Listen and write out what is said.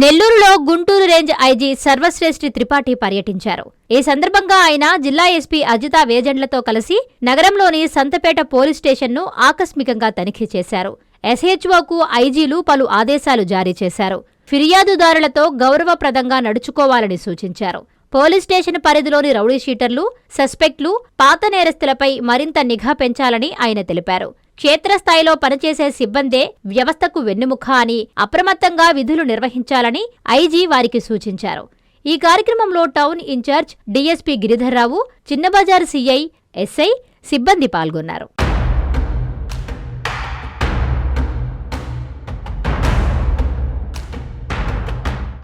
నెల్లూరులో Guntur range IG సర్వశ్రేష్ఠి Tripathi పర్యటించారు. ఈ సందర్భంగా ఆయన జిల్లా ఎస్పీ అజితా వేజెండ్లతో కలిసి నగరంలోని సంతపేట పోలీస్ స్టేషన్ను ఆకస్మికంగా తనిఖీ చేశారు. ఎస్హెచ్ఓకు ఐజీలు పలు ఆదేశాలు జారీ చేశారు. ఫిర్యాదుదారులతో గౌరవప్రదంగా నడుచుకోవాలని సూచించారు. పోలీస్ స్టేషన్ పరిధిలోని రౌడీ షీటర్లు సస్పెక్ట్లు పాత నేరస్తులపై మరింత నిఘా పెంచాలని ఆయన తెలిపారు. క్షేత్రస్థాయిలో పనిచేసే సిబ్బందే వ్యవస్థకు వెన్నెముఖ అని అప్రమత్తంగా విధులు నిర్వహించాలని ఐజీ వారికి సూచించారు. ఈ కార్యక్రమంలో town incharge DSP Giridhar Rao Chinna Bazaar CI SI సిబ్బంది పాల్గొన్నారు.